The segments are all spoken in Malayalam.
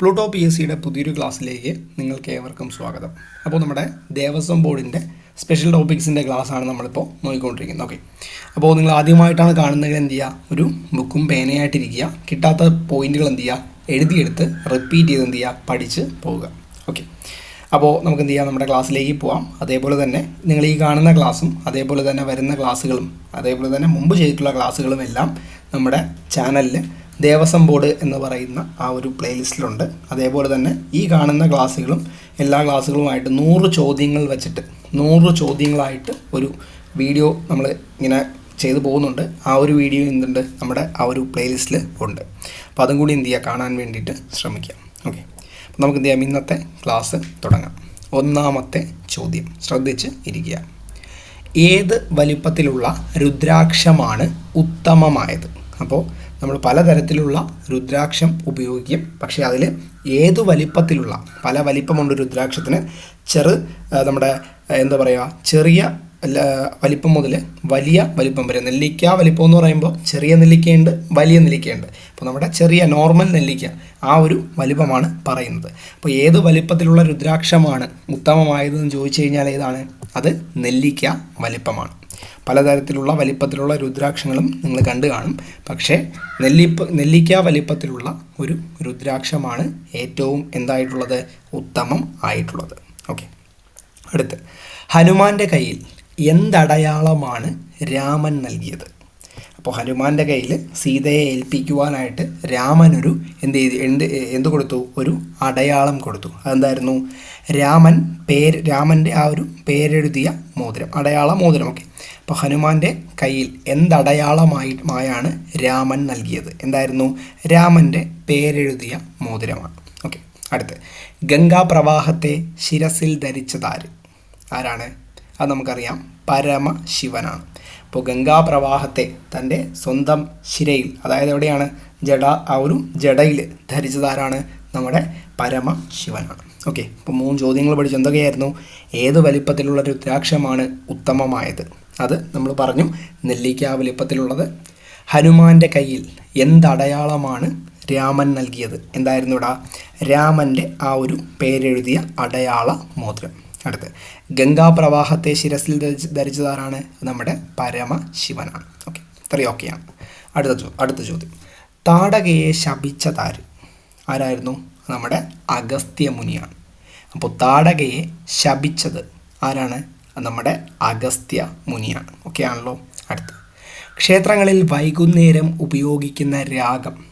പ്ലൂട്ടോ പി എസ് സിയുടെ പുതിയൊരു ക്ലാസ്സിലേക്ക് നിങ്ങൾക്ക് ഏവർക്കും സ്വാഗതം. അപ്പോൾ നമ്മുടെ ദേവസ്വം ബോർഡിന്റെ സ്പെഷ്യൽ ടോപ്പിക്സിന്റെ ക്ലാസ്സാണ് നമ്മളിപ്പോൾ നോക്കിക്കൊണ്ടിരിക്കുന്നത്. ഓക്കെ. അപ്പോൾ നിങ്ങൾ ആദ്യമായിട്ടാണ് കാണുന്നത് എന്ത് ചെയ്യുക? ഒരു ബുക്കും പേനയായിട്ടിരിക്കുക. കിട്ടാത്ത പോയിന്റുകൾ എന്ത് ചെയ്യുക? എഴുതിയെടുത്ത് റിപ്പീറ്റ് ചെയ്ത് എന്ത് ചെയ്യുക? പഠിച്ച് പോവുക. ഓക്കെ. അപ്പോൾ നമുക്ക് എന്ത് ചെയ്യാം? നമ്മുടെ ക്ലാസ്സിലേക്ക് പോവാം. അതേപോലെ തന്നെ നിങ്ങൾ ഈ കാണുന്ന ക്ലാസ്സും അതേപോലെ തന്നെ വരുന്ന ക്ലാസ്സുകളും അതേപോലെ തന്നെ മുമ്പ് ചെയ്തിട്ടുള്ള ക്ലാസ്സുകളും എല്ലാം നമ്മുടെ ചാനലിൽ ദേവസ്വം ബോർഡ് എന്ന് പറയുന്ന ആ ഒരു പ്ലേലിസ്റ്റിലുണ്ട്. അതേപോലെ തന്നെ ഈ കാണുന്ന ക്ലാസ്സുകളും എല്ലാ ക്ലാസ്സുകളുമായിട്ട് നൂറ് ചോദ്യങ്ങൾ വെച്ചിട്ട് നൂറ് ചോദ്യങ്ങളായിട്ട് ഒരു വീഡിയോ നമ്മൾ ഇങ്ങനെ ചെയ്തു പോകുന്നുണ്ട്. ആ ഒരു വീഡിയോ എന്തുണ്ട്? നമ്മുടെ ആ ഒരു പ്ലേലിസ്റ്റിൽ ഉണ്ട്. അപ്പോൾ അതും കൂടി എന്ത് ചെയ്യുക കാണാൻ വേണ്ടിയിട്ട് ശ്രമിക്കാം. ഓക്കെ. അപ്പോൾ നമുക്ക് എന്ത് ചെയ്യാം? ഇന്നത്തെ ക്ലാസ് തുടങ്ങാം. ഒന്നാമത്തെ ചോദ്യം. ശ്രദ്ധിച്ച് ഇരിക്കുക. ഏത് വലിപ്പത്തിലുള്ള രുദ്രാക്ഷമാണ് ഉത്തമമായത്? അപ്പോൾ നമ്മൾ പലതരത്തിലുള്ള രുദ്രാക്ഷം ഉപയോഗിക്കും. പക്ഷേ അതിൽ ഏത് വലിപ്പത്തിലുള്ള പല വലിപ്പമുണ്ട് രുദ്രാക്ഷത്തിന്. ചെറു നമ്മുടെ എന്താ പറയുക ചെറിയ വലിപ്പം മുതൽ വലിയ വലിപ്പം വരെ. നെല്ലിക്ക വലിപ്പം എന്ന് പറയുമ്പോൾ ചെറിയ നെല്ലിക്കയുണ്ട് വലിയ നെല്ലിക്കയുണ്ട്. അപ്പോൾ നമ്മുടെ ചെറിയ നോർമൽ നെല്ലിക്ക ആ ഒരു വലിപ്പമാണ് പറയുന്നത്. അപ്പോൾ ഏത് വലിപ്പത്തിലുള്ള രുദ്രാക്ഷമാണ് ഉത്തമമായതെന്ന് ചോദിച്ചു കഴിഞ്ഞാൽ ഏതാണ്? അത് നെല്ലിക്ക വലിപ്പമാണ്. പലതരത്തിലുള്ള വലിപ്പത്തിലുള്ള രുദ്രാക്ഷങ്ങളും നിങ്ങൾ കണ്ടു കാണും. പക്ഷേ നെല്ലിപ്പ നെല്ലിക്ക വലിപ്പത്തിലുള്ള ഒരു രുദ്രാക്ഷമാണ് ഏറ്റവും എന്തായിട്ടുള്ളത്? ഉത്തമം ആയിട്ടുള്ളത്. ഓക്കെ. അടുത്ത്. ഹനുമാന്റെ കയ്യിൽ എന്തടയാളമാണ് രാമൻ നൽകിയത്? അപ്പോൾ ഹനുമാന്റെ കയ്യിൽ സീതയെ ഏൽപ്പിക്കുവാനായിട്ട് രാമനൊരു എന്ത് ചെയ്ത് എന്ത് എന്ത് കൊടുത്തു? ഒരു അടയാളം കൊടുത്തു. അതെന്തായിരുന്നു? രാമൻ പേര് രാമന്റെ ആ ഒരു പേരെഴുതിയ മോതിരം അടയാള മോതിരം ഓക്കെ അപ്പോൾ ഹനുമാന്റെ കയ്യിൽ എന്തടയാളമായി മായാണ് രാമൻ നൽകിയത്. എന്തായിരുന്നു? രാമന്റെ പേരെഴുതിയ മോതിരമാണ്. ഓക്കെ അടുത്ത്. ഗംഗാപ്രവാഹത്തെ ശിരസിൽ ധരിച്ചതാര്? ആരാണ്? അത് നമുക്കറിയാം. പരമശിവനാണ്. അപ്പോൾ ഗംഗാപ്രവാഹത്തെ തന്റെ സ്വന്തം ശിരയിൽ അതായത് എവിടെയാണ്? ജഡ ആ ഒരു ജഡയിൽ ധരിച്ചതാരാണ്? നമ്മുടെ പരമശിവനാണ്. ഓക്കെ അപ്പോൾ മൂന്ന് ചോദ്യങ്ങൾ പഠിച്ചു. എന്തൊക്കെയായിരുന്നു? ഏത് വലിപ്പത്തിലുള്ള രുദ്രാക്ഷമാണ് ഉത്തമമായത്? അത് നമ്മൾ പറഞ്ഞു നെല്ലിക്ക വലിപ്പത്തിലുള്ളത്. ഹനുമാന്റെ കയ്യിൽ എന്തടയാളമാണ് രാമൻ നൽകിയത്? എന്തായിരുന്നു ഇടാ രാമന്റെ ആ ഒരു പേരെഴുതിയ അടയാള മോതിരം. അടുത്ത്. ഗംഗാപ്രവാഹത്തെ ശിരസിൽ ധരിച്ച് ധരിച്ചതാരാണ്? നമ്മുടെ പരമശിവനാണ് ഓക്കെ ഇത്രയും ഓക്കെയാണ് അടുത്ത ചോ അടുത്ത ചോദ്യം. താടകയെ ശപിച്ചതാര്? ആരായിരുന്നു? നമ്മുടെ അഗസ്ത്യ മുനിയാണ്. അപ്പോൾ താടകയെ ശപിച്ചത് ആരാണ്? നമ്മുടെ അഗസ്ത്യ മുനിയാണ്. ഓക്കെ ആണല്ലോ. അടുത്ത്. ക്ഷേത്രങ്ങളിൽ വൈകുന്നേരം ഉപയോഗിക്കുന്ന രാഗം.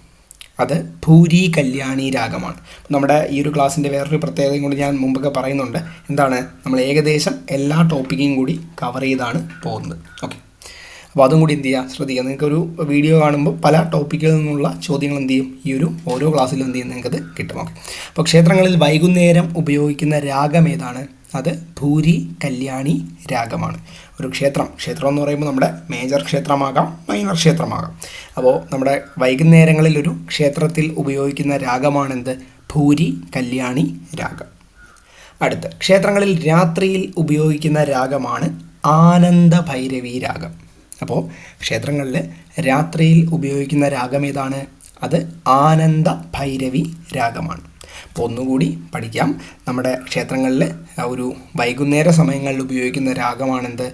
അത് ഭൂരി കല്യാണി രാഗമാണ്. നമ്മുടെ ഈ ഒരു ക്ലാസ്സിന്റെ വേറൊരു പ്രത്യേകതയും കൂടി ഞാൻ മുമ്പൊക്കെ പറയുന്നുണ്ട്. എന്താണ്? നമ്മൾ ഏകദേശം എല്ലാ ടോപ്പിക്കും കൂടി കവർ ചെയ്താണ് പോകുന്നത്. ഓക്കെ അപ്പോൾ അതും കൂടി എന്ത് ചെയ്യുക ശ്രദ്ധിക്കുക. നിങ്ങൾക്കൊരു വീഡിയോ കാണുമ്പോൾ പല ടോപ്പിക്കിൽ നിന്നുള്ള ചോദ്യങ്ങൾ എന്ത് ചെയ്യും? ഈ ഒരു ഓരോ ക്ലാസ്സിലും എന്ത് ചെയ്യും? നിങ്ങൾക്കത് കിട്ടും. ഓക്കെ അപ്പോൾ ക്ഷേത്രങ്ങളിൽ വൈകുന്നേരം ഉപയോഗിക്കുന്ന രാഗം ഏതാണ്? അത് ഭൂരി കല്യാണി രാഗമാണ്. ഒരു ക്ഷേത്രം. ക്ഷേത്രം എന്ന് പറയുമ്പോൾ നമ്മുടെ മേജർ ക്ഷേത്രമാകാം മൈനർ ക്ഷേത്രമാകാം. അപ്പോൾ നമ്മുടെ വൈകുന്നേരങ്ങളിൽ ഒരു ക്ഷേത്രത്തിൽ ഉപയോഗിക്കുന്ന രാഗമാണെന്ത്? ഭൂരി കല്യാണി രാഗം. അടുത്ത്. ക്ഷേത്രങ്ങളിൽ രാത്രിയിൽ ഉപയോഗിക്കുന്ന രാഗമാണ് ആനന്ദ ഭൈരവി രാഗം. അപ്പോൾ ക്ഷേത്രങ്ങളിൽ രാത്രിയിൽ ഉപയോഗിക്കുന്ന രാഗം ഏതാണ്? അത് ആനന്ദ ഭൈരവി രാഗമാണ്. ഒന്നുകൂടി പഠിക്കാം. നമ്മുടെ ക്ഷേത്രങ്ങളിൽ ഒരു വൈകുന്നേര സമയങ്ങളിൽ ഉപയോഗിക്കുന്ന രാഗമാണെന്ത്?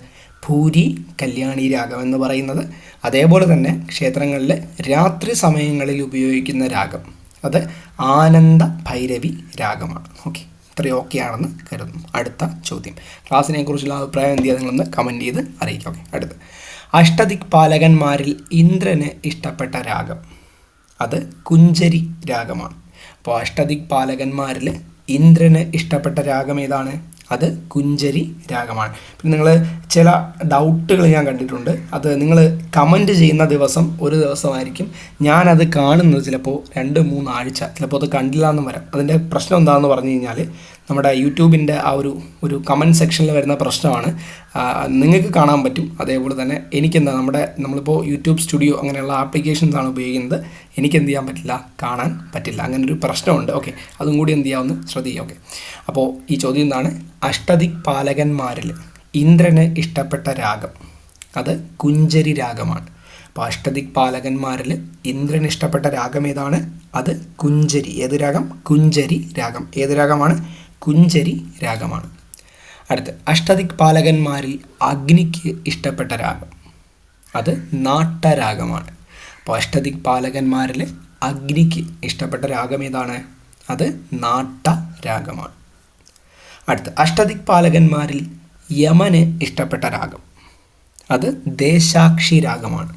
ഭൂരി കല്യാണി രാഗം എന്ന് പറയുന്നത്. അതേപോലെ തന്നെ ക്ഷേത്രങ്ങളിൽ രാത്രി സമയങ്ങളിൽ ഉപയോഗിക്കുന്ന രാഗം. അത് ആനന്ദ ഭൈരവി രാഗമാണ്. ഓക്കെ. ഇത്രയും ഓക്കെ ആണെന്ന് കരുതുന്നു. അടുത്ത ചോദ്യം. ക്ലാസ്സിനെ കുറിച്ചുള്ള അഭിപ്രായം എന്ത് ചെയ്യുക? നിങ്ങളൊന്ന് കമന്റ് ചെയ്ത് അറിയിക്കുക. ഓക്കെ. അടുത്ത് അഷ്ടദിക് പാലകന്മാരിൽ ഇന്ദ്രന് ഇഷ്ടപ്പെട്ട രാഗം. അത് കുഞ്ചരി രാഗമാണ്. അപ്പോൾ അഷ്ടദിക് പാലകന്മാരിൽ ഇന്ദ്രന് ഇഷ്ടപ്പെട്ട രാഗം ഏതാണ്? അത് കുഞ്ചരി രാഗമാണ്. പിന്നെ നിങ്ങൾ ചില ഡൗട്ടുകൾ ഞാൻ കണ്ടിട്ടുണ്ട്. അത് നിങ്ങൾ കമന്റ് ചെയ്യുന്ന ദിവസം ഒരു ദിവസമായിരിക്കും. ഞാനത് കാണുന്നത് ചിലപ്പോൾ രണ്ട് മൂന്ന് ആഴ്ച ചിലപ്പോൾ അത് കണ്ടില്ല എന്ന് വരാം. അതിന്റെ പ്രശ്നം എന്താണെന്ന് പറഞ്ഞു കഴിഞ്ഞാൽ നമ്മുടെ യൂട്യൂബിന്റെ ആ ഒരു ഒരു കമന്റ് സെക്ഷനിൽ വരുന്ന പ്രശ്നമാണ്. നിങ്ങൾക്ക് കാണാൻ പറ്റും. അതേപോലെ തന്നെ എനിക്കെന്താ നമ്മുടെ നമ്മളിപ്പോൾ യൂട്യൂബ് സ്റ്റുഡിയോ അങ്ങനെയുള്ള ആപ്ലിക്കേഷൻസ് ആണ് ഉപയോഗിക്കുന്നത്. എനിക്ക് എന്ത് ചെയ്യാൻ പറ്റില്ല? കാണാൻ പറ്റില്ല. അങ്ങനെ ഒരു പ്രശ്നമുണ്ട്. ഓക്കെ. അതും കൂടി എന്ത് ചെയ്യാമെന്ന് ശ്രദ്ധിക്കുക. ഓക്കെ. അപ്പോൾ ഈ ചോദ്യം എന്താണ്? അഷ്ടദിക് പാലകന്മാരിൽ ഇന്ദ്രന് ഇഷ്ടപ്പെട്ട രാഗം. അത് കുഞ്ചരി രാഗമാണ്. അപ്പോൾ അഷ്ടദിക് പാലകന്മാരിൽ ഇന്ദ്രൻ ഇഷ്ടപ്പെട്ട രാഗം ഏതാണ്? അത് കുഞ്ചരി. ഏത് രാഗം? കുഞ്ചരി രാഗം. ഏത് രാഗമാണ്? കുഞ്ചരി രാഗമാണ്. അടുത്ത് അഷ്ടദിക് പാലകന്മാരിൽ അഗ്നിക്ക് ഇഷ്ടപ്പെട്ട രാഗം. അത് നാട്ടരാഗമാണ്. അപ്പോൾ അഷ്ടദിക് പാലകന്മാരിൽ അഗ്നിക്ക് ഇഷ്ടപ്പെട്ട രാഗം ഏതാണ്? അത് നാട്ട രാഗമാണ് അടുത്ത് അഷ്ടദിക് പാലകന്മാരിൽ യമന് ഇഷ്ടപ്പെട്ട രാഗം. അത് ദേശാക്ഷി രാഗമാണ്.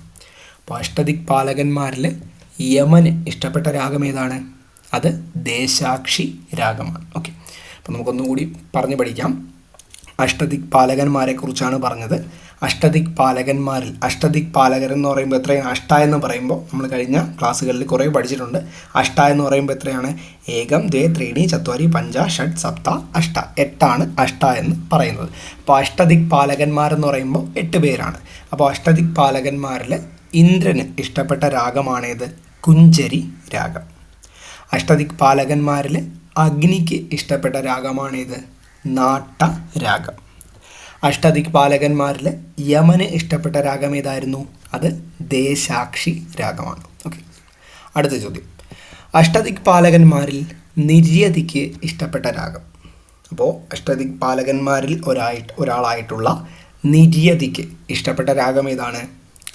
അപ്പോൾ അഷ്ടദിക് പാലകന്മാരിൽ യമന് ഇഷ്ടപ്പെട്ട രാഗം ഏതാണ്? അത് ദേശാക്ഷി രാഗമാണ്. ഓക്കെ. അപ്പോൾ നമുക്കൊന്നുകൂടി പറഞ്ഞു പഠിക്കാം. അഷ്ടദിക് പാലകന്മാരെ കുറിച്ചാണ് പറഞ്ഞത്. അഷ്ടദിക് പാലകന്മാരിൽ അഷ്ടദിക് പാലകർ എന്ന് പറയുമ്പോൾ എത്രയാണ്? അഷ്ട എന്ന് പറയുമ്പോൾ നമ്മൾ കഴിഞ്ഞ ക്ലാസ്സുകളിൽ കുറേ പഠിച്ചിട്ടുണ്ട്. അഷ്ട എന്ന് പറയുമ്പോൾ എത്രയാണ്? ഏകം ദ്വേ ത്രീണി ചത്വാരി പഞ്ച ഷഡ് സപ്ത അഷ്ട. എട്ടാണ് അഷ്ട എന്ന് പറയുന്നത്. അപ്പോൾ അഷ്ടദിക് പാലകന്മാരെന്ന് പറയുമ്പോൾ എട്ട് പേരാണ്. അപ്പോൾ അഷ്ടദിക് പാലകന്മാരിൽ ഇന്ദ്രന് ഇഷ്ടപ്പെട്ട രാഗമാണേത്? കുഞ്ചരി രാഗം. അഷ്ടദിക് പാലകന്മാരിൽ അഗ്നിക്ക് ഇഷ്ടപ്പെട്ട രാഗമാണേത്? നാട്ട രാഗം അഷ്ടദിക് പാലകന്മാരിൽ യമന് ഇഷ്ടപ്പെട്ട രാഗം ഏതായിരുന്നു അത് ദേശാക്ഷി രാഗമാണ്. ഓക്കെ. അടുത്ത ചോദ്യം. അഷ്ടദിക് പാലകന്മാരിൽ നിര്യതിക്ക് ഇഷ്ടപ്പെട്ട രാഗം. അപ്പോൾ അഷ്ടദിക് പാലകന്മാരിൽ ഒരായിട്ട് ഒരാളായിട്ടുള്ള നിര്യതിക്ക് ഇഷ്ടപ്പെട്ട രാഗം ഏതാണ്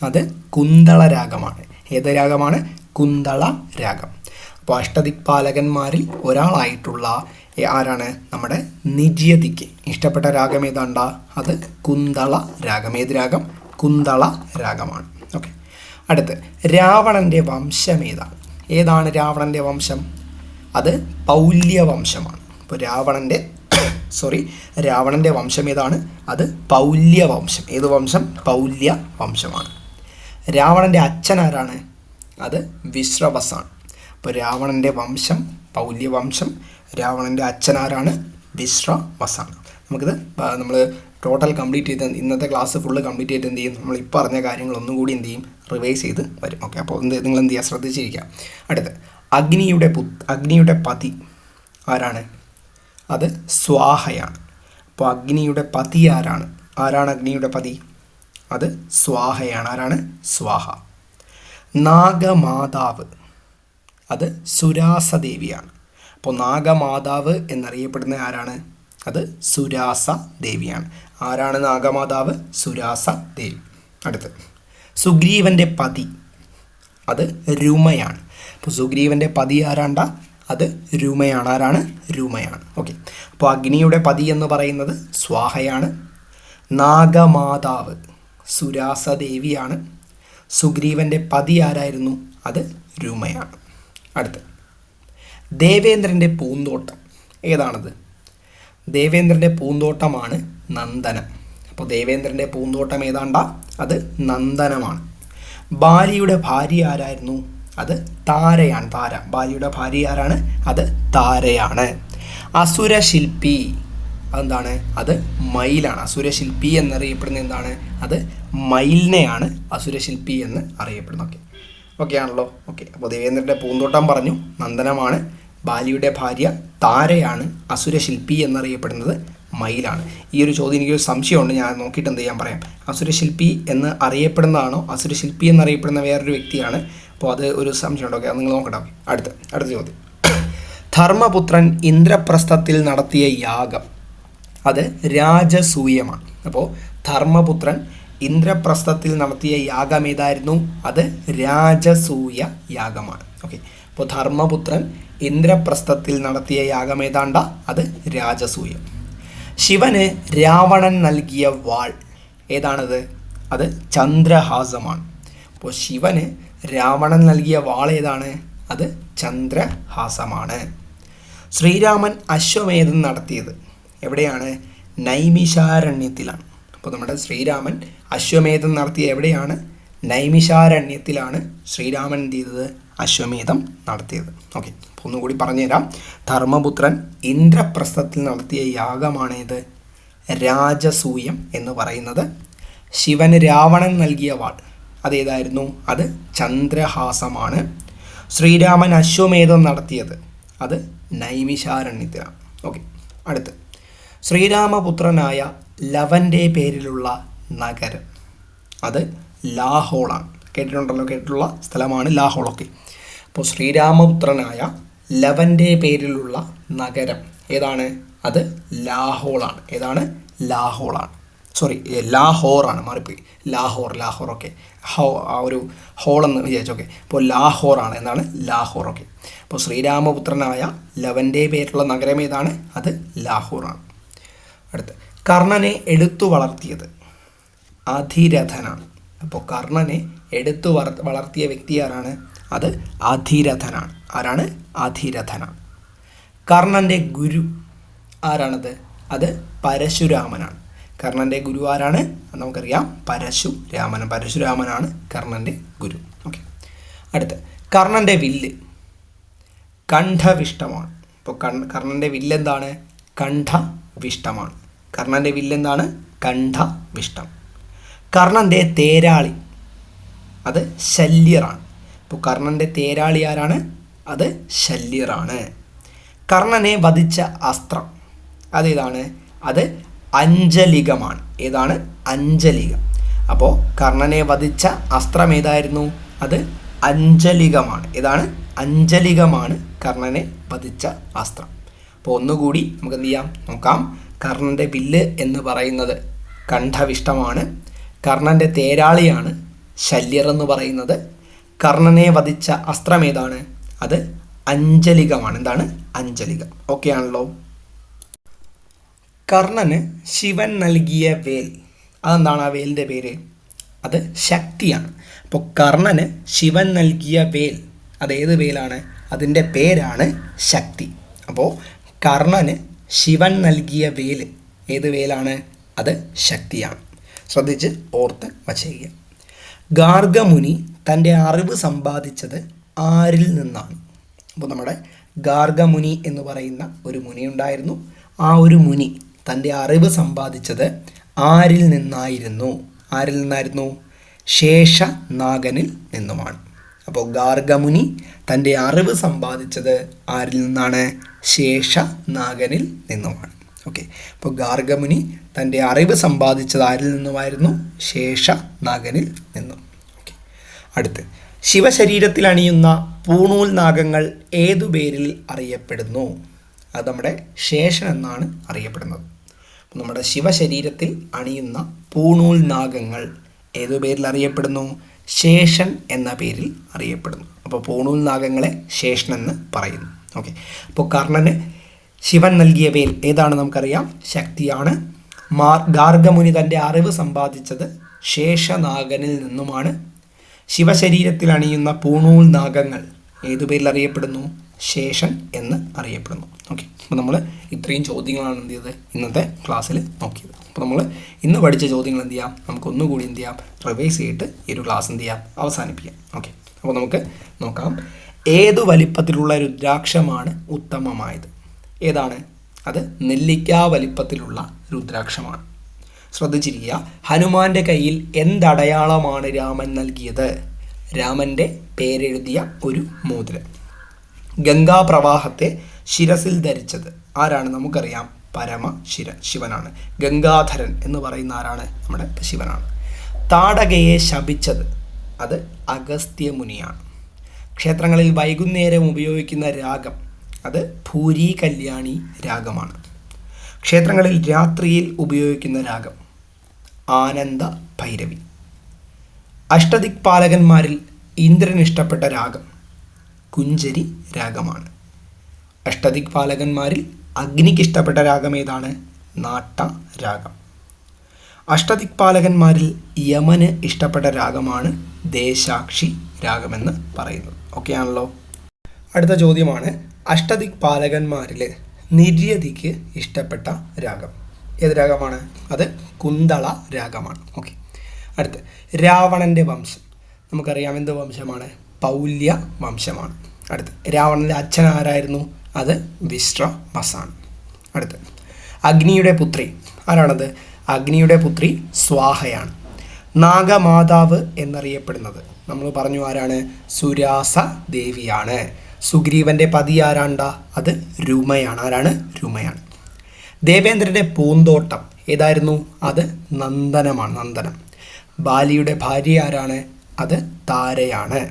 അത് കുന്തള രാഗമാണ് ഏത് രാഗമാണ്? കുന്തള രാഗം അപ്പോൾ അഷ്ടദിക് ഒരാളായിട്ടുള്ള ആരാണ്? നമ്മുടെ നിജിയതിക്ക്. ഇഷ്ടപ്പെട്ട രാഗം ഏതാണ്ട? അത് കുന്തള രാഗം. ഏത് രാഗം? കുന്തള രാഗമാണ്. ഓക്കെ. അടുത്ത് രാവണന്റെ വംശം ഏതാണ് ഏതാണ് രാവണന്റെ വംശം? അത് പൗല്യവംശമാണ്. അപ്പോൾ രാവണന്റെ സോറി രാവണന്റെ വംശം ഏതാണ്? അത് പൗല്യവംശം. ഏത് വംശം? പൗല്യ വംശമാണ് രാവണന്റെ അച്ഛൻ ആരാണ്? അത് വിശ്രവസാണ്. അപ്പോൾ രാവണന്റെ വംശം പൗല്യവംശം രാവണന്റെ അച്ഛനാരാണ്? വിശ്രവസാണ് നമുക്കിത് നമ്മൾ ടോട്ടൽ കംപ്ലീറ്റ് ചെയ്ത് ഇന്നത്തെ ക്ലാസ് ഫുള്ള് കംപ്ലീറ്റ് ചെയ്ത് എന്ത് ചെയ്യും? നമ്മൾ ഇപ്പോൾ പറഞ്ഞ കാര്യങ്ങൾ ഒന്നും കൂടി എന്ത് ചെയ്യും? റിവൈസ് ചെയ്ത് വരും. ഓക്കെ അപ്പോൾ എന്ത് നിങ്ങൾ എന്ത് ചെയ്യുക ശ്രദ്ധിച്ചിരിക്കുക. അടുത്ത് അഗ്നിയുടെ പു അഗ്നിയുടെ പതി ആരാണ്? അത് സ്വാഹയാണ്. അപ്പോൾ അഗ്നിയുടെ പതി ആരാണ്? ആരാണ് അഗ്നിയുടെ പതി? അത് സ്വാഹയാണ്. ആരാണ്? സ്വാഹ. നാഗമാതാവ്. അത് സുരാസദേവിയാണ്. അപ്പോൾ നാഗമാതാവ് എന്നറിയപ്പെടുന്ന ആരാണ്? അത് സുരാസ ദേവിയാണ് ആരാണ് നാഗമാതാവ്? സുരാസ ദേവി അടുത്ത്. സുഗ്രീവന്റെ പതി. അത് രുമയാണ്. അപ്പോൾ സുഗ്രീവന്റെ പതി ആരാണ്ട? അത് രുമയാണ്. ആരാണ്? രുമയാണ്. ഓക്കെ. അപ്പോൾ അഗ്നിയുടെ പതി എന്ന് പറയുന്നത് സ്വാഹയാണ്. നാഗമാതാവ് സുരാസദേവിയാണ്. സുഗ്രീവന്റെ പതി ആരായിരുന്നു? അത് രുമയാണ്. അടുത്ത്. ദേവേന്ദ്രന്റെ പൂന്തോട്ടം. ഏതാണത്? ദേവേന്ദ്രന്റെ പൂന്തോട്ടമാണ് നന്ദനം. അപ്പോൾ ദേവേന്ദ്രന്റെ പൂന്തോട്ടം ഏതാണ്ട? അത് നന്ദനമാണ്. ബാലിയുടെ ഭാര്യ ആരായിരുന്നു? അത് താരയാണ് താര. ബാലിയുടെ ഭാര്യ ആരാണ്? അത് താരയാണ്. അസുരശില്പി. അതെന്താണ്? അത് മയിലാണ്. അസുരശില്പി എന്നറിയപ്പെടുന്ന എന്താണ്? അത് മയിലിനെയാണ് അസുരശില്പി എന്ന് അറിയപ്പെടുന്നത്. ഓക്കെ. ഓക്കെ ആണല്ലോ ഓക്കെ. അപ്പോൾ ദേവേന്ദ്രന്റെ പൂന്തോട്ടം പറഞ്ഞു. നന്ദനമാണ്. ബാലിയുടെ ഭാര്യ താരയാണ്. അസുരശില്പി എന്നറിയപ്പെടുന്നത് മയിലാണ്. ഈ ഒരു ചോദ്യം എനിക്കൊരു സംശയമുണ്ട്. ഞാൻ നോക്കിയിട്ട് എന്ത് ചെയ്യാൻ പറയാം? അസുരശില്പി എന്ന് അറിയപ്പെടുന്നതാണോ? അസുരശില്പി എന്നറിയപ്പെടുന്ന വേറൊരു വ്യക്തിയാണ്. അപ്പോൾ അത് ഒരു സംശയമുണ്ട്. ഓക്കെ. നിങ്ങൾ നോക്കട്ടെ. അടുത്ത അടുത്ത ചോദ്യം. ധർമ്മപുത്രൻ ഇന്ദ്രപ്രസ്ഥത്തിൽ നടത്തിയ യാഗം. അത് രാജസൂയമാണ്. അപ്പോൾ ധർമ്മപുത്രൻ ഇന്ദ്രപ്രസ്ഥത്തിൽ നടത്തിയ യാഗം ഏതായിരുന്നു? അത് രാജസൂയ യാഗമാണ്. ഓക്കെ അപ്പോൾ ധർമ്മപുത്രൻ ഇന്ദ്രപ്രസ്ഥത്തിൽ നടത്തിയ യാഗം ഏതാണ്ട? അത് രാജസൂയ. ശിവന് രാവണൻ നൽകിയ വാൾ ഏതാണത്? അത് ചന്ദ്രഹാസമാണ്. അപ്പോൾ ശിവന് രാവണൻ നൽകിയ വാൾ ഏതാണ്? അത് ചന്ദ്രഹാസമാണ്. ശ്രീരാമൻ അശ്വമേധം നടത്തിയത് എവിടെയാണ്? നൈമിഷാരണ്യത്തിലാണ് അപ്പോൾ നമ്മുടെ ശ്രീരാമൻ അശ്വമേധം നടത്തിയ എവിടെയാണ്? നൈമിഷാരണ്യത്തിലാണ് ശ്രീരാമൻ എന്ത് ചെയ്തത്? അശ്വമേധം നടത്തിയത്. ഓക്കെ അപ്പോൾ ഒന്നുകൂടി പറഞ്ഞുതരാം. ധർമ്മപുത്രൻ ഇന്ദ്രപ്രസ്ഥത്തിൽ നടത്തിയ യാഗമാണേത്? രാജസൂയം എന്ന് പറയുന്നത്. ശിവന് രാവണൻ നൽകിയ വാൾ. അതേതായിരുന്നു? അത് ചന്ദ്രഹാസമാണ്. ശ്രീരാമൻ അശ്വമേധം നടത്തിയത്. അത് നൈമിഷാരണ്യത്തിലാണ്. ഓക്കെ അടുത്ത്. ശ്രീരാമപുത്രനായ ലവന്റെ പേരിലുള്ള നഗരം. അത് ലാഹോളാണ്. കേട്ടിട്ടുണ്ടല്ലോ കേട്ടിട്ടുള്ള സ്ഥലമാണ് ലാഹോളൊക്കെ. അപ്പോൾ ശ്രീരാമപുത്രനായ ലവന്റെ പേരിലുള്ള നഗരം ഏതാണ്? അത് ലാഹോളാണ്. ഏതാണ്? ലാഹോളാണ്. സോറി ലാഹോറാണ്. മാറിപ്പോയി. ലാഹോർ ലാഹോർ ഒക്കെ ഹോ ആ ഒരു ഹോൾ എന്ന് വിചാരിച്ചോക്കെ. അപ്പോൾ ലാഹോറാണ്. എന്നാണ് ലാഹോർ ഒക്കെ അപ്പോൾ ശ്രീരാമപുത്രനായ ലവന്റെ പേരിലുള്ള നഗരം ഏതാണ്? അത് ലാഹോറാണ്. അടുത്ത്. കർണനെ എടുത്തു വളർത്തിയത്. അധിരഥനാണ് അപ്പോൾ കർണനെ എടുത്തു വളർ വളർത്തിയ വ്യക്തി ആരാണ്? അത് അധിരഥനാണ് ആരാണ്? അധിരഥനാണ് കർണന്റെ ഗുരു ആരാണത്? അത് പരശുരാമനാണ്. കർണന്റെ ഗുരു ആരാണ്? നമുക്കറിയാം. പരശുരാമൻ. പരശുരാമനാണ് കർണന്റെ ഗുരു. ഓക്കെ. അടുത്ത്. കർണന്റെ വില്ല്. കണ്ഠവിഷ്ടമാണ്. ഇപ്പോൾ കൺ കർണന്റെ വില്ലെന്താണ്? കണ്ഠവിഷ്ടമാണ്. കർണന്റെ വില്ലെന്താണ് കണ്ഠവിഷ്ടം കർണന്റെ തേരാളി. അത് ശല്യറാണ്. ഇപ്പോൾ കർണന്റെ തേരാളി ആരാണ്? അത് ശല്യറാണ്. കർണനെ വധിച്ച അസ്ത്രം. അതേതാണ് അത് അഞ്ജലികമാണ്. ഏതാണ്? അഞ്ജലികം. അപ്പോൾ കർണനെ വധിച്ച അസ്ത്രം ഏതായിരുന്നു? അത് അഞ്ജലികമാണ്. ഏതാണ്? അഞ്ജലികമാണ് കർണനെ വധിച്ച അസ്ത്രം. അപ്പോൾ ഒന്നുകൂടി നമുക്ക് എന്ത് ചെയ്യാം നോക്കാം. കർണന്റെ വില്ല് എന്ന് പറയുന്നത് കണ്ഠവിഷ്ടമാണ്. കർണന്റെ തേരാളിയാണ് ശല്യർ എന്ന് പറയുന്നത്. കർണനെ വധിച്ച അസ്ത്രം ഏതാണ്? അത് അഞ്ജലികമാണ്. എന്താണ്? അഞ്ജലിക. ഓക്കെ ആണല്ലോ. കർണന് ശിവൻ നൽകിയ വേൽ. അതെന്താണ് ആ വേലിന്റെ പേര്? അത് ശക്തിയാണ്. അപ്പോൾ കർണന് ശിവൻ നൽകിയ വേൽ അതേത് വേലാണ്? അതിന്റെ പേരാണ് ശക്തി. അപ്പോൾ കർണന് ശിവൻ നൽകിയ വേൽ. ഏത് വേലാണ്? അത് ശക്തിയാണ്. ശ്രദ്ധിച്ച് ഓർത്ത് വച്ചേക്കുക ഗാർഗമുനി തന്റെ അറിവ് സമ്പാദിച്ചത് ആരിൽ നിന്നാണ്. അപ്പോൾ നമ്മുടെ ഗാർഗമുനി എന്ന് പറയുന്ന ഒരു മുനി ഉണ്ടായിരുന്നു. ആ ഒരു മുനി തന്റെ അറിവ് സമ്പാദിച്ചത് ആരിൽ നിന്നായിരുന്നു. ആരിൽ നിന്നായിരുന്നു? ശേഷ നാഗനിൽ നിന്നുമാണ്. അപ്പോൾ ഗാർഗമുനി തന്റെ അറിവ് സമ്പാദിച്ചത് ആരിൽ നിന്നാണ്? ശേഷനാഗനിൽ നിന്നുമാണ്. ഓക്കെ അപ്പോൾ ഗാർഗമുനി തന്റെ അറിവ് സമ്പാദിച്ചത് ആരിൽ നിന്നുമായിരുന്നു? ശേഷനാഗനിൽ നിന്നും. ഓക്കെ അടുത്ത്. ശിവശരീരത്തിൽ അണിയുന്ന പൂണൂൽ നാഗങ്ങൾ ഏതു പേരിൽ അറിയപ്പെടുന്നു? അത് നമ്മുടെ ശേഷൻ എന്നാണ് അറിയപ്പെടുന്നത്. നമ്മുടെ ശിവശരീരത്തിൽ അണിയുന്ന പൂണൂൽ നാഗങ്ങൾ ഏതു പേരിൽ അറിയപ്പെടുന്നു? ശേഷൻ എന്ന പേരിൽ അറിയപ്പെടുന്നു. അപ്പോൾ പൂണൂൽ നാഗങ്ങളെ ശേഷൻ എന്ന് പറയുന്നു. ഓക്കെ അപ്പോൾ കർണന് ശിവൻ നൽകിയ പേൽ ഏതാണ് നമുക്കറിയാം? ശക്തിയാണ്. മാർ ഗാർഗമുനി തന്റെ അറിവ് സമ്പാദിച്ചത് ശേഷനാഗനിൽ നിന്നുമാണ്. ശിവശരീരത്തിൽ അണിയുന്ന പൂണൂൽ നാഗങ്ങൾ ഏതു പേരിൽ അറിയപ്പെടുന്നു? ശേഷൻ എന്ന് അറിയപ്പെടുന്നു. ഓക്കെ അപ്പോൾ നമ്മൾ ഇത്രയും ചോദ്യങ്ങളാണ് എന്ത് ചെയ്തത്? ഇന്നത്തെ ക്ലാസ്സിൽ നോക്കിയത്. അപ്പോൾ നമ്മൾ ഇന്ന് പഠിച്ച ചോദ്യങ്ങൾ എന്ത് ചെയ്യാം? നമുക്ക് ഒന്നുകൂടി എന്ത് ചെയ്യാം? റിവൈസ് ചെയ്തിട്ട് ഈ ഒരു ക്ലാസ് എന്ത് ചെയ്യാം? അവസാനിപ്പിക്കാം. ഓക്കെ അപ്പോൾ നമുക്ക് നോക്കാം. ഏതു വലിപ്പത്തിലുള്ള രുദ്രാക്ഷമാണ് ഉത്തമമായത്? ഏതാണ്? അത് നെല്ലിക്ക വലിപ്പത്തിലുള്ള രുദ്രാക്ഷമാണ്. ശ്രദ്ധിച്ചിരിക്കുക. ഹനുമാന്റെ കയ്യിൽ എന്തടയാളമാണ് രാമൻ നൽകിയത്? രാമന്റെ പേരെഴുതിയ ഒരു മോതിരൻ ഗംഗാ പ്രവാഹത്തെ ശിരസിൽ ധരിച്ചത് ആരാണ്? നമുക്കറിയാം. പരമ ശിര ശിവനാണ്. ഗംഗാധരൻ എന്ന് പറയുന്ന ആരാണ്? നമ്മുടെ ശിവനാണ്. താടകയെ ശപിച്ചത് അത് അഗസ്ത്യ മുനിയാണ് ക്ഷേത്രങ്ങളിൽ വൈകുന്നേരം ഉപയോഗിക്കുന്ന രാഗം അത് ഭൂരി കല്യാണി രാഗമാണ്. ക്ഷേത്രങ്ങളിൽ രാത്രിയിൽ ഉപയോഗിക്കുന്ന രാഗം ആനന്ദ ഭൈരവി. അഷ്ടദിക്പാലകന്മാരിൽ ഇന്ദ്രൻ ഇഷ്ടപ്പെട്ട രാഗം കുഞ്ചരി രാഗമാണ്. അഷ്ടദിക്പാലകന്മാരിൽ അഗ്നിക്ക് ഇഷ്ടപ്പെട്ട രാഗം ഏതാണ്? നാട്ട രാഗം. അഷ്ടദിക്പാലകന്മാരിൽ യമന് ഇഷ്ടപ്പെട്ട രാഗമാണ് ദേശാക്ഷി രാഗമെന്ന് പറയുന്നത് ഓക്കെ ആണല്ലോ? അടുത്ത ചോദ്യമാണ്. അഷ്ടദിക് പാലകന്മാരിൽ നിര്യതിക്ക് ഇഷ്ടപ്പെട്ട രാഗം. ഏത് രാഗമാണ്? അത് കുന്തള രാഗമാണ്. ഓക്കെ അടുത്ത്. രാവണന്റെ വംശം. നമുക്കറിയാം എന്ത് വംശമാണ്? പൗല്യ വംശമാണ്. അടുത്ത്. രാവണന്റെ അച്ഛൻ ആരായിരുന്നു? അത് വിശ്രമസാണ് അടുത്ത്. അഗ്നിയുടെ പുത്രി. ആരാണത്? അഗ്നിയുടെ പുത്രി സ്വാഹയാണ്. നാഗമാതാവ് എന്നറിയപ്പെടുന്നത്. നമ്മൾ പറഞ്ഞു ആരാണ്? സുരാസ ദേവിയാണ് സുഗ്രീവന്റെ പതി ആരാണ്ട? അത് രുമയാണ്. ആരാണ്? രുമയാണ്. ദേവേന്ദ്രന്റെ പൂന്തോട്ടം ഏതായിരുന്നു? അത് നന്ദനമാണ് നന്ദനം. ബാലിയുടെ ഭാര്യ ആരാണ്? അത് താരയാണ്.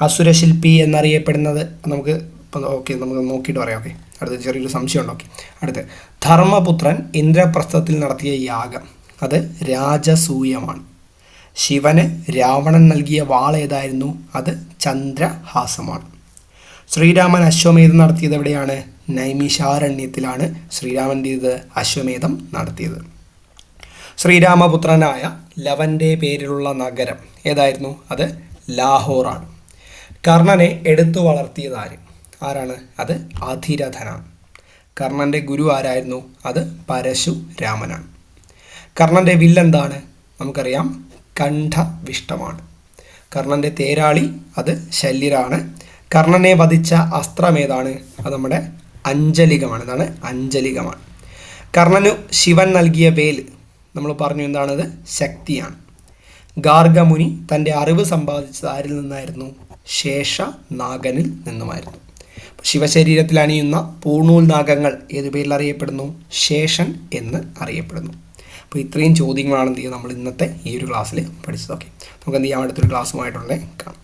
അസുരശില്പി എന്നറിയപ്പെടുന്നത് നമുക്ക് ഓക്കെ നമുക്ക് നോക്കിയിട്ട് പറയാം ഓക്കെ. അടുത്ത ചെറിയൊരു സംശയം ഉണ്ട് ഓക്കെ. അടുത്ത്. ധർമ്മപുത്രൻ ഇന്ദ്രപ്രസ്ഥത്തിൽ നടത്തിയ യാഗം. അത് രാജസൂയമാണ്. ശിവന് രാവണൻ നൽകിയ വാൾ ഏതായിരുന്നു? അത് ചന്ദ്രഹാസമാണ്. ശ്രീരാമൻ അശ്വമേധം നടത്തിയത് എവിടെയാണ്? നൈമിഷാരണ്യത്തിലാണ് ശ്രീരാമൻ ചെയ്തത് അശ്വമേധം നടത്തിയത്. ശ്രീരാമപുത്രനായ ലവന്റെ പേരിലുള്ള നഗരം ഏതായിരുന്നു? അത് ലാഹോറാണ്. കർണനെ എടുത്തു വളർത്തിയത് ആര്? ആരാണ്? അത് അധിരഥനാണ്. കർണന്റെ ഗുരു ആരായിരുന്നു? അത് പരശുരാമനാണ്. കർണന്റെ വില്ലെന്താണ്? നമുക്കറിയാം. കണ്ഠവിഷ്ടമാണ് കർണന്റെ തേരാളി അത് ശല്യരാണ്. കർണനെ വധിച്ച അസ്ത്രം ഏതാണ്? അത് നമ്മുടെ അഞ്ജലികമാണ്. ഇതാണ് അഞ്ജലികമാണ്. കർണനു ശിവൻ നൽകിയ വേൽ. നമ്മൾ പറഞ്ഞു എന്താണത്? ശക്തിയാണ്. ഗാർഗമുനി തന്റെ അറിവ് സമ്പാദിച്ചത് ആരിൽ നിന്നായിരുന്നു? ശേഷ നാഗനിൽ നിന്നുമായിരുന്നു ശിവശരീരത്തിൽ അണിയുന്ന പൂണൂൽ നാഗങ്ങൾ ഏത് പേരിൽ അറിയപ്പെടുന്നു? ശേഷൻ എന്ന് അറിയപ്പെടുന്നു. അപ്പോൾ ഇത്രയും ചോദ്യങ്ങളാണ് എന്ത് ചെയ്യുക നമ്മൾ ഇന്നത്തെ ഈ ഒരു ക്ലാസ്സിൽ പഠിച്ചത്. ഓക്കെ നമുക്ക് എന്ത് ചെയ്യാം? അടുത്തൊരു ക്ലാസ്സുമായിട്ടുണ്ടെങ്കിൽ കാണാം.